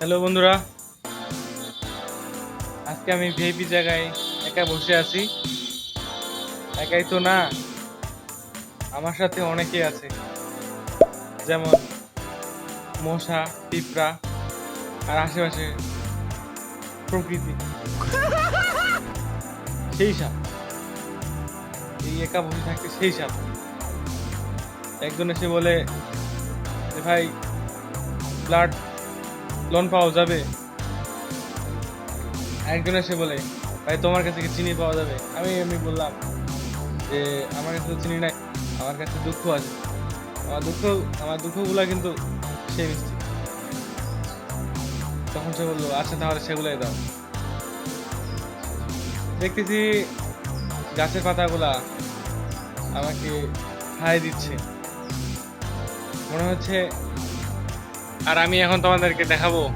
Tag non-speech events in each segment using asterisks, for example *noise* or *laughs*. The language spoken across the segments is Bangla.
হ্যালো বন্ধুরা। আজকে আমি ভিআইপি জায়গায় একা বসে আছি। একাই তো না, আমার সাথে অনেকে আছে। যেমন মশা, পিঁপড়া আর আশেপাশে প্রকৃতি। সেই সাপ। এই একা বসে থাকতে সেই সাপ। একজন এসে বলে যে, ভাই ব্লাড লোন পাওয়া যাবে? একজন এসে বলে, ভাই, তোমার কাছে কি চিনি পাওয়া যাবে? আমি আমি বললাম যে, আমার কাছে চিনি নাই, আমার কাছে দুঃখ আছে। আমার দুঃখ, আমার দুঃখগুলো কিন্তু সে মিষ্টি। তখন সে বলল আচ্ছা তাহলে সেগুলোই দাও। দেখতেছি গাছের পাতাগুলা আমাকে হাই দিচ্ছে। মনে হচ্ছে আর আমি এখন তোমাদেরকে দেখাবো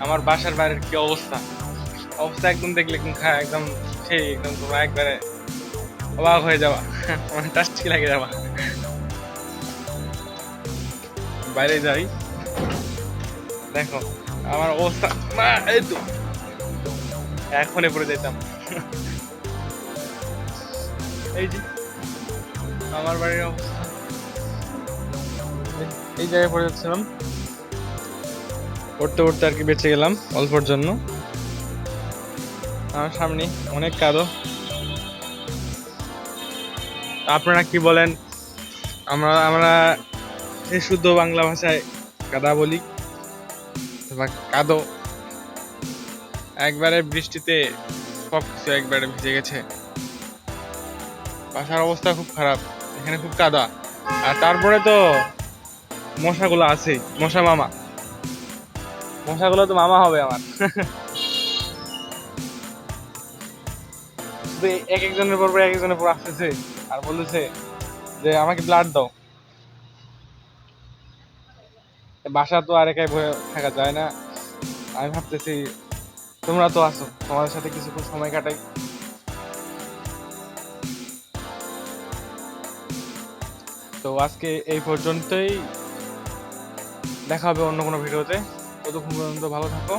আমার বাসার বাইরের কি অবস্থা। অবস্থা একদম দেখলে একদম সেই, একদম তোমরা একবারে অবাক হয়ে যাওয়া *laughs* মানে টাস্টি লাগে যাওয়া বাইরে যাই। দেখো, আমার অবস্থা এই তো। এখনই পড়ে যেতাম। *laughs* এই যে, আমার বাড়ির অবস্থা। এই জায়গায় পড়ে যাচ্ছিলাম। পড়তে পড়তে আর কি বেঁচে গেলাম অল্পর জন্য। আমার সামনে অনেক কাদো। আপনারা কি বলেন? আমরা আমরা এই শুদ্ধ বাংলা ভাষায় কাদা বলি। বা কাদো। একবারে বৃষ্টিতে সব কিছু একবারে ভিজে গেছে। বাসার অবস্থা খুব খারাপ, এখানে খুব কাদা। আর তারপরে তো মশাগুলো আছে মশা মামা। মশাগুলো তো মামা হবে আমার। এক একজনের পর এক একজনের পর আসতেছে আর বলতেছে যে আমাকে ব্লাড দাও। বাসা তো আর একাই ভয়ে থাকা যায় না। আমি ভাবতেছি তোমরা তো আছো তোমাদের সাথে কিছুক্ষণ সময় কাটাই। তো আজকে এই পর্যন্তই। দেখা হবে অন্য কোনো ভিডিওতে। ততক্ষণ পর্যন্ত ভালো থাকো।